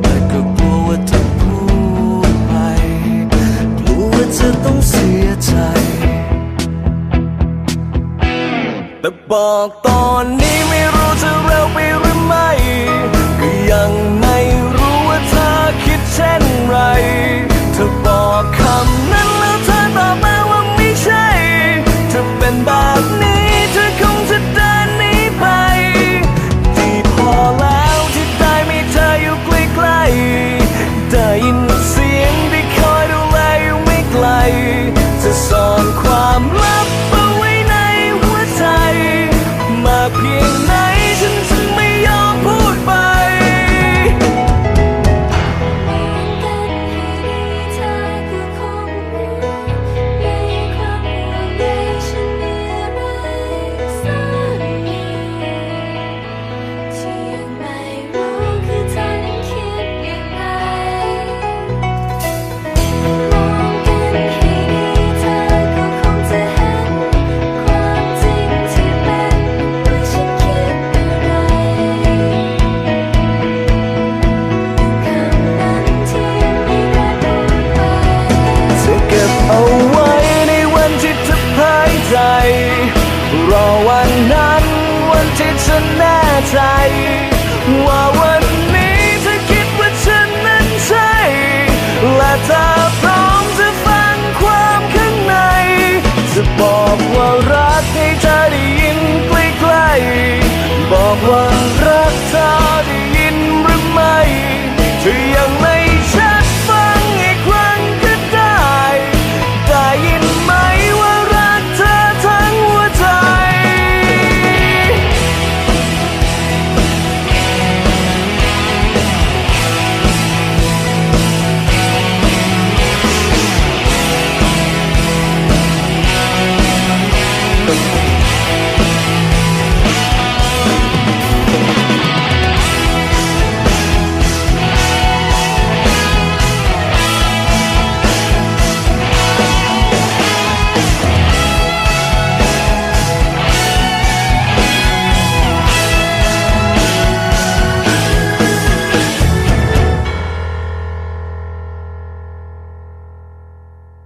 แต่ก็กลัวว่าจะพูดไป กลัวว่าจะต้องเสียใจ แต่บอกตอนนี้ไม่รู้จะเร็วไปหรือไม่ ก็ยังไม่รู้ว่าเธอคิดเช่นไร ใจ ว่าวันนี้เธอคิดว่าฉันนั้นใช่ และเธอพร้อมจะฟังความข้างใน จะบอกว่ารักให้เธอได้ยินใกล้ๆ ม